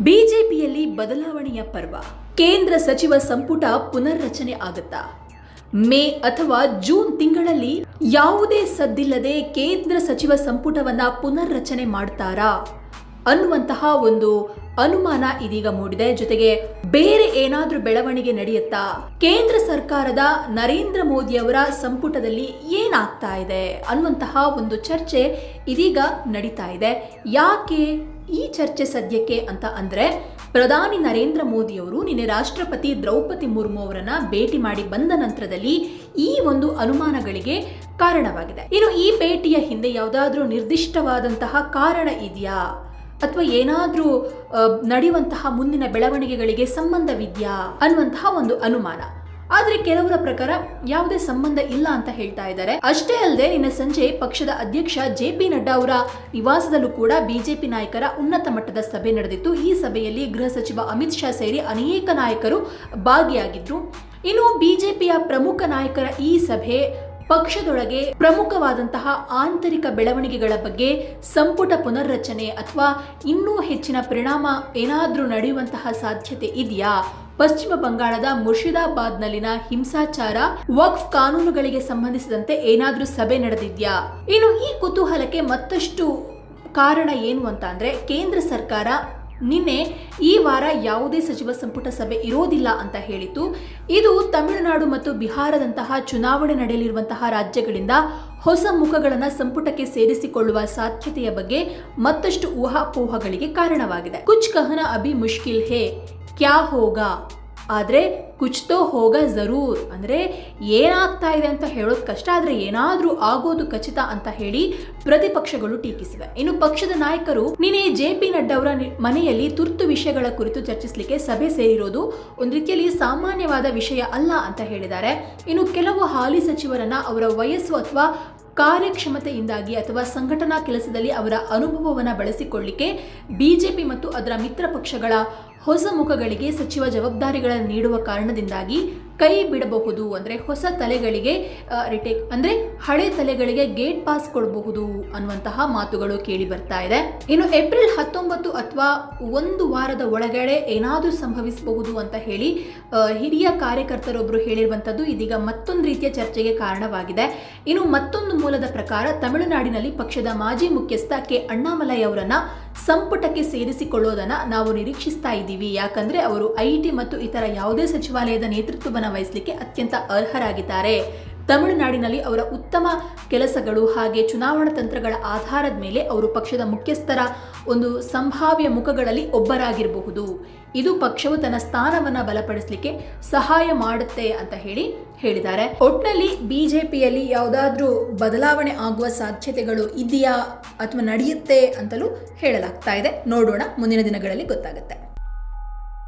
ಬಿಜೆಪಿಯಲ್ಲಿ ಬದಲಾವಣೆಯ ಪರ್ವ. ಕೇಂದ್ರ ಸಚಿವ ಸಂಪುಟ ಪುನರ್ರಚನೆ ಆಗುತ್ತಾ? ಮೇ ಅಥವಾ ಜೂನ್ ತಿಂಗಳಲ್ಲಿ ಯಾವುದೇ ಸದ್ದಿಲ್ಲದೆ ಕೇಂದ್ರ ಸಚಿವ ಸಂಪುಟವನ್ನ ಪುನರ್ರಚನೆ ಮಾಡ್ತಾರಾ? ಅನ್ನುವಂತಹ ಒಂದು ಅನುಮಾನ ಇದೀಗ ಮೂಡಿದೆ. ಜೊತೆಗೆ ಬೇರೆ ಏನಾದರೂ ಬೆಳವಣಿಗೆ ನಡೆಯುತ್ತಾ? ಕೇಂದ್ರ ಸರ್ಕಾರದ ನರೇಂದ್ರ ಮೋದಿ ಅವರ ಸಂಪುಟದಲ್ಲಿ ಏನಾಗ್ತಾ ಇದೆ ಅನ್ನುವಂತಹ ಒಂದು ಚರ್ಚೆ ಇದೀಗ ನಡೀತಾ ಇದೆ. ಯಾಕೆ ಚರ್ಚೆ ಸದ್ಯಕ್ಕೆ ಅಂತ ಅಂದ್ರೆ ಪ್ರಧಾನಿ ನರೇಂದ್ರ ಮೋದಿ ಅವರು ನಿನ್ನೆ ರಾಷ್ಟ್ರಪತಿ ದ್ರೌಪದಿ ಮುರ್ಮು ಅವರನ್ನ ಭೇಟಿ ಮಾಡಿ ಬಂದ ನಂತರದಲ್ಲಿ ಈ ಒಂದು ಅನುಮಾನಗಳಿಗೆ ಕಾರಣವಾಗಿದೆ. ಇನ್ನು ಈ ಭೇಟಿಯ ಹಿಂದೆ ಯಾವುದಾದ್ರೂ ನಿರ್ದಿಷ್ಟವಾದಂತಹ ಕಾರಣ ಇದೆಯಾ? ಅಥವಾ ಏನಾದರೂ ನಡೆಯುವಂತಹ ಮುಂದಿನ ಬೆಳವಣಿಗೆಗಳಿಗೆ ಸಂಬಂಧವಿದೆಯಾ? ಅನ್ನುವಂತಹ ಒಂದು ಅನುಮಾನ. ಆದ್ರೆ ಕೆಲವರ ಪ್ರಕಾರ ಯಾವುದೇ ಸಂಬಂಧ ಇಲ್ಲ ಅಂತ ಹೇಳ್ತಾ ಇದ್ದಾರೆ. ಅಷ್ಟೇ ಅಲ್ಲದೆ ನಿನ್ನೆ ಸಂಜೆ ಪಕ್ಷದ ಅಧ್ಯಕ್ಷ ಜೆ ಪಿ ನಡ್ಡಾ ಅವರ ನಿವಾಸದಲ್ಲೂ ಕೂಡ ಬಿಜೆಪಿ ನಾಯಕರ ಉನ್ನತ ಮಟ್ಟದ ಸಭೆ ನಡೆದಿತ್ತು. ಈ ಸಭೆಯಲ್ಲಿ ಗೃಹ ಸಚಿವ ಅಮಿತ್ ಶಾ ಸೇರಿ ಅನೇಕ ನಾಯಕರು ಭಾಗಿಯಾಗಿದ್ರು. ಇನ್ನು ಬಿಜೆಪಿಯ ಪ್ರಮುಖ ನಾಯಕರ ಈ ಸಭೆ ಪಕ್ಷದೊಳಗೆ ಪ್ರಮುಖವಾದಂತಹ ಆಂತರಿಕ ಬೆಳವಣಿಗೆಗಳ ಬಗ್ಗೆ ಸಂಪುಟ ಪುನರ್ರಚನೆ ಅಥವಾ ಇನ್ನೂ ಹೆಚ್ಚಿನ ಪರಿಣಾಮ ಏನಾದರೂ ನಡೆಯುವಂತಹ ಸಾಧ್ಯತೆ ಇದೆಯಾ? ಪಶ್ಚಿಮ ಬಂಗಾಳದ ಮುರ್ಷಿದಾಬಾದ್ನಲ್ಲಿನ ಹಿಂಸಾಚಾರ, ವಕ್ಫ್ ಕಾನೂನುಗಳಿಗೆ ಸಂಬಂಧಿಸಿದಂತೆ ಏನಾದರೂ ಸಭೆ ನಡೆದಿದ್ಯಾ? ಇನ್ನು ಈ ಕುತೂಹಲಕ್ಕೆ ಮತ್ತಷ್ಟು ಕಾರಣ ಏನು ಅಂತ ಕೇಂದ್ರ ಸರ್ಕಾರ ನಿನ್ನೆ ಈ ವಾರ ಯಾವುದೇ ಸಚಿವ ಸಂಪುಟ ಸಭೆ ಇರೋದಿಲ್ಲ ಅಂತ ಹೇಳಿತು ಇದು ತಮಿಳುನಾಡು ಮತ್ತು ಬಿಹಾರದಂತಹ ಚುನಾವಣೆ ನಡೆಯಲಿರುವಂತಹ ರಾಜ್ಯಗಳಿಂದ ಹೊಸ ಮುಖಗಳನ್ನು ಸಂಪುಟಕ್ಕೆ ಸೇರಿಸಿಕೊಳ್ಳುವ ಸಾಧ್ಯತೆಯ ಬಗ್ಗೆ ಮತ್ತಷ್ಟು ಊಹಾಪೋಹಗಳಿಗೆ ಕಾರಣವಾಗಿದೆ. ಕುಚ್ ಕಹನ ಅಭಿ ಮುಷ್ಕಿಲ್ ಹೇ. ಕ್ಯಾ ಹೋಗಾ? ಆದರೆ ಕುಚ್ ತೋ ಹೋಗ ಜರೂರ್. ಅಂದರೆ ಏನಾಗ್ತಾ ಇದೆ ಅಂತ ಹೇಳೋದು ಕಷ್ಟ, ಆದರೆ ಏನಾದರೂ ಆಗೋದು ಖಚಿತ ಅಂತ ಹೇಳಿ ಪ್ರತಿಪಕ್ಷಗಳು ಟೀಕಿಸಿವೆ. ಇನ್ನು ಪಕ್ಷದ ನಾಯಕರು ನಿನ್ನೆ ಜೆ ಪಿ ನಡ್ಡಾ ಅವರ ಮನೆಯಲ್ಲಿ ತುರ್ತು ವಿಷಯಗಳ ಕುರಿತು ಚರ್ಚಿಸಲಿಕ್ಕೆ ಸಭೆ ಸೇರಿರೋದು ಒಂದು ರೀತಿಯಲ್ಲಿ ಸಾಮಾನ್ಯವಾದ ವಿಷಯ ಅಲ್ಲ ಅಂತ ಹೇಳಿದ್ದಾರೆ. ಇನ್ನು ಕೆಲವು ಹಾಲಿ ಸಚಿವರನ್ನ ಅವರ ವಯಸ್ಸು ಅಥವಾ ಕಾರ್ಯಕ್ಷಮತೆಯಿಂದಾಗಿ ಅಥವಾ ಸಂಘಟನಾ ಕೆಲಸದಲ್ಲಿ ಅವರ ಅನುಭವವನ್ನು ಬಳಸಿಕೊಳ್ಳಿಕ್ಕೆ ಬಿಜೆಪಿ ಮತ್ತು ಅದರ ಮಿತ್ರ ಪಕ್ಷಗಳ ಹೊಸ ಮುಖಗಳಿಗೆ ಸಚಿವ ಜವಾಬ್ದಾರಿಗಳನ್ನು ನೀಡುವ ಕಾರಣದಿಂದಾಗಿ ಕೈ ಬಿಡಬಹುದು ಅಂದರೆ ಹೊಸ ತಲೆಗಳಿಗೆ ರಿಟೇಕ್ ಅಂದರೆ ಹಳೆ ತಲೆಗಳಿಗೆ ಗೇಟ್ ಪಾಸ್ ಕೊಡಬಹುದು ಅನ್ನುವಂತಹ ಮಾತುಗಳು ಕೇಳಿ ಬರ್ತಾ ಇದೆ. ಇನ್ನು ಏಪ್ರಿಲ್ ಹತ್ತೊಂಬತ್ತು ಅಥವಾ ಒಂದು ವಾರದ ಒಳಗಡೆ ಏನಾದರೂ ಸಂಭವಿಸಬಹುದು ಅಂತ ಹೇಳಿ ಹಿರಿಯ ಕಾರ್ಯಕರ್ತರೊಬ್ಬರು ಹೇಳಿರುವಂಥದ್ದು ಇದೀಗ ಮತ್ತೊಂದು ರೀತಿಯ ಚರ್ಚೆಗೆ ಕಾರಣವಾಗಿದೆ. ಇನ್ನು ಮತ್ತೊಂದು ಮೂಲದ ಪ್ರಕಾರ ತಮಿಳುನಾಡಿನಲ್ಲಿ ಪಕ್ಷದ ಮಾಜಿ ಮುಖ್ಯಸ್ಥ ಕೆ. ಅಣ್ಣಾಮಲೈ ಅವರನ್ನ ಸಂಪುಟಕ್ಕೆ ಸೇರಿಸಿಕೊಳ್ಳೋದನ್ನು ನಾವು ನಿರೀಕ್ಷಿಸ್ತಾ ಇದ್ದೀವಿ. ಯಾಕಂದ್ರೆ ಅವರು ಐಟಿ ಮತ್ತು ಇತರ ಯಾವುದೇ ಸಚಿವಾಲಯದ ನೇತೃತ್ವವನ್ನು ವಹಿಸಲಿಕ್ಕೆ ಅತ್ಯಂತ ಅರ್ಹರಾಗಿದ್ದಾರೆ. ತಮಿಳುನಾಡಿನಲ್ಲಿ ಅವರ ಉತ್ತಮ ಕೆಲಸಗಳು ಹಾಗೆ ಚುನಾವಣಾ ತಂತ್ರಗಳ ಆಧಾರದ ಮೇಲೆ ಅವರು ಪಕ್ಷದ ಮುಖ್ಯಸ್ಥರ ಒಂದು ಸಂಭಾವ್ಯ ಮುಖಗಳಲ್ಲಿ ಒಬ್ಬರಾಗಿರಬಹುದು. ಇದು ಪಕ್ಷವು ತನ್ನ ಸ್ಥಾನವನ್ನ ಬಲಪಡಿಸಲಿಕ್ಕೆ ಸಹಾಯ ಮಾಡುತ್ತೆ ಅಂತ ಹೇಳಿ ಹೇಳಿದ್ದಾರೆ. ಒಟ್ನಲ್ಲಿ ಬಿಜೆಪಿಯಲ್ಲಿ ಯಾವುದಾದ್ರೂ ಬದಲಾವಣೆ ಆಗುವ ಸಾಧ್ಯತೆಗಳು ಇದೆಯಾ ಅಥವಾ ನಡೆಯುತ್ತೆ ಅಂತಲೂ ಹೇಳಲಾಗ್ತಾ ಇದೆ. ನೋಡೋಣ, ಮುಂದಿನ ದಿನಗಳಲ್ಲಿ ಗೊತ್ತಾಗುತ್ತೆ.